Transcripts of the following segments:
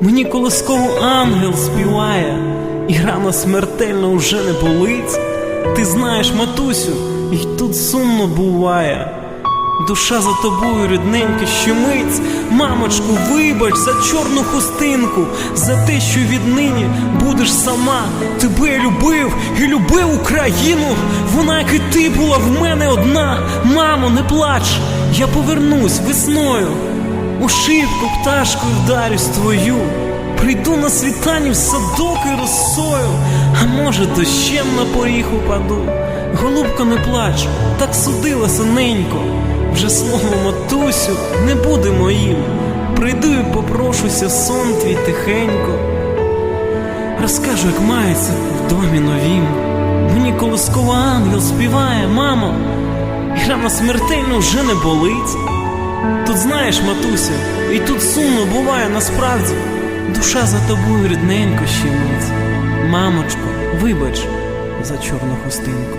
Мені колисково ангел співає, і рана смертельно уже не болить. Ти знаєш, матусю, і тут сумно буває. Душа за тобою, рідненька, щемить. Мамочку, вибач за чорну хустинку, за те, що віднині будеш сама. Тебе любив і любив Україну. Вона, як і ти, була в мене одна. Мамо, не плач, я повернусь весною. У шибку пташкою вдарюсь твою. Прийду на світанні в садок і росою, а може, дощем на поріг упаду. Голубко, не плач, так судилося ненько. Вже слово матусю не буде моїм. Прийду і попрошуся сон твій тихенько. Розкажу, як мається в домі новім. Мені колосково ангел співає, мамо, і рана смертельно вже не болить. Тут знаєш, матуся, і тут сумно буває насправді. Душа за тобою рідненько щемить. Мамочко, вибач за чорну хустинку.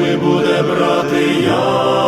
Ми буде брати яму?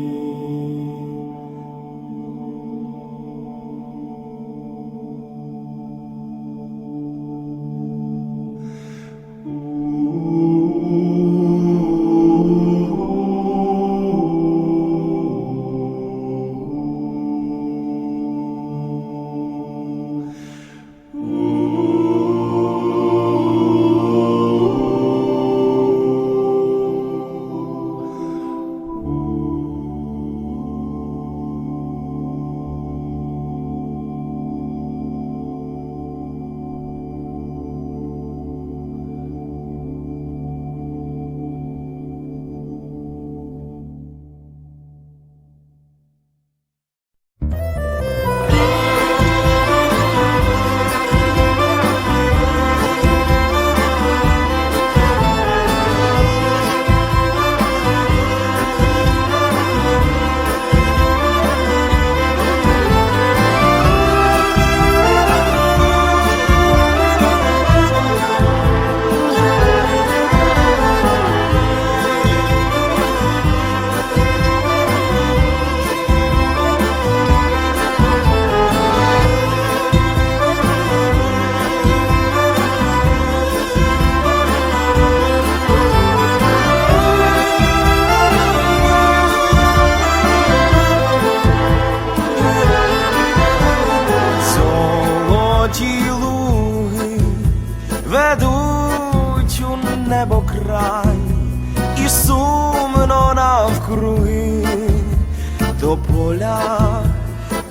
до поля,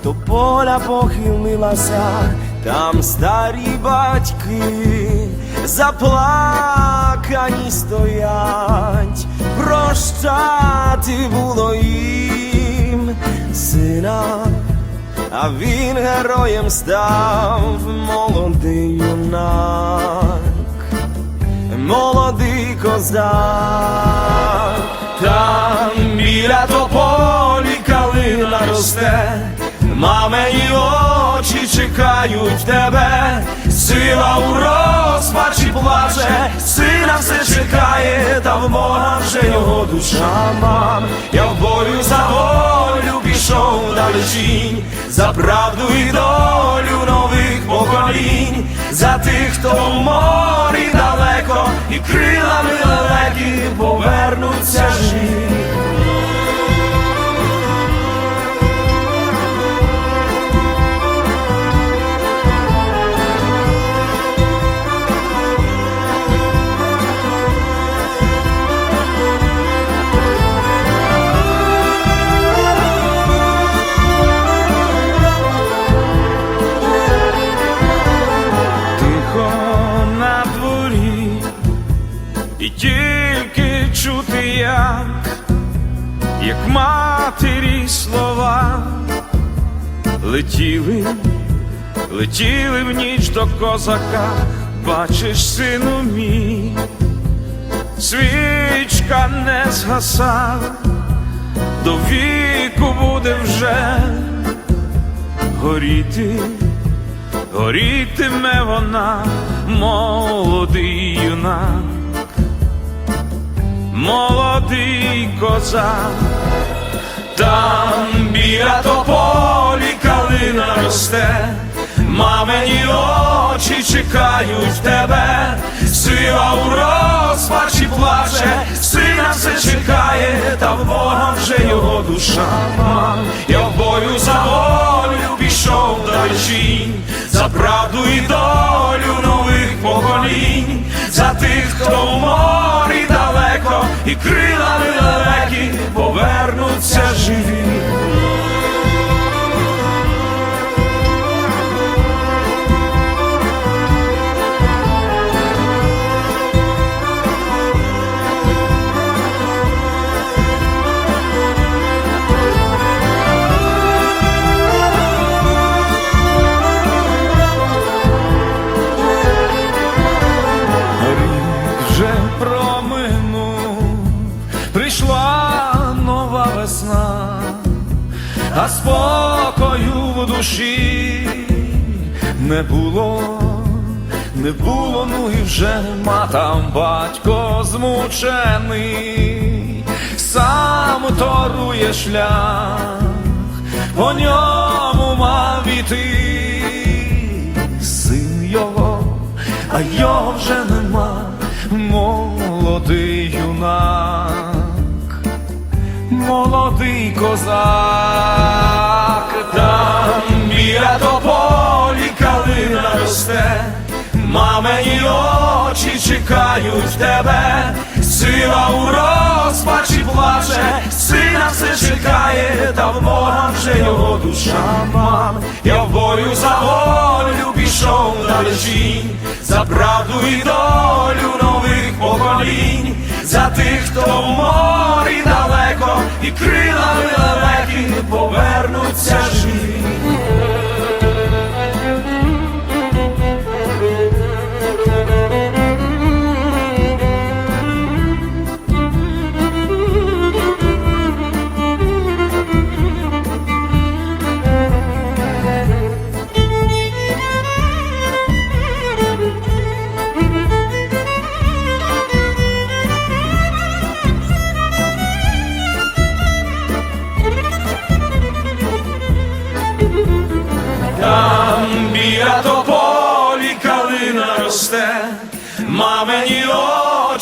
до поля похилилася, там старі батьки заплакані стоять, прощати було їм сина. А він героєм став молодий юнак, молодий козак, там біля мамині очі чекають тебе, сила у розпачі плаче, сина все чекає, та в Бога вже його душа мам. Я в бою за волю пішов далечінь, за правду і долю нових поколінь, за тих, хто в морі далеко, і крилами лелеки повернуться живі. Летіли, летіли в ніч до козака, бачиш, сину мій, свічка не згаса, до віку буде вже горіти горітиме вона, молодий юнак, молодий козак, там біля тополі калина росте, мамині очі чекають тебе, сила у розпачі плаче, сина все чекає, та в вже його душа. Я в бою за волю пішов далечінь, за правду і долю нових поколінь, за тих, хто в морі далеко, і крилами лелеки повернуться живі. Душі не було, не було, ну і вже матам батько змучений, сам торує шлях, по ньому мав іти. Син його, а його вже нема, молодий юнак, молодий козак, там чекають тебе, сила у розпачі плаче, сина все чекає, та в вже його душа мам. Я в бою за волю пішов далечінь, за правду і долю нових поколінь, за тих, хто в морі далеко, і крилами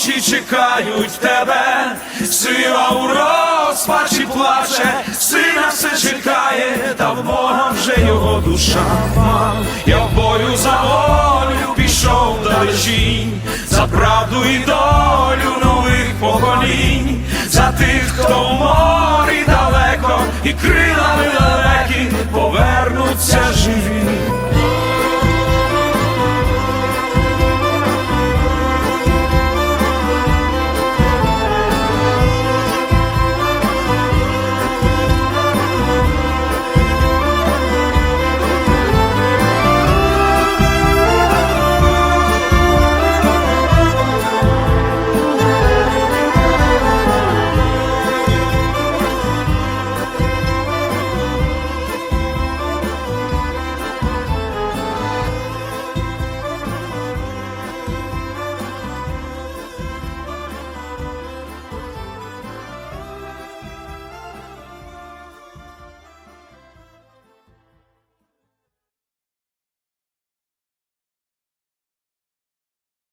очі чекають тебе, сила у розпачі плаче, сина все чекає, та в Бога вже його душа. Я в бою за волю пішов далечінь, за за правду і долю нових поколінь, за тих, хто в морі далеко, і крилами далекі повернуться живі.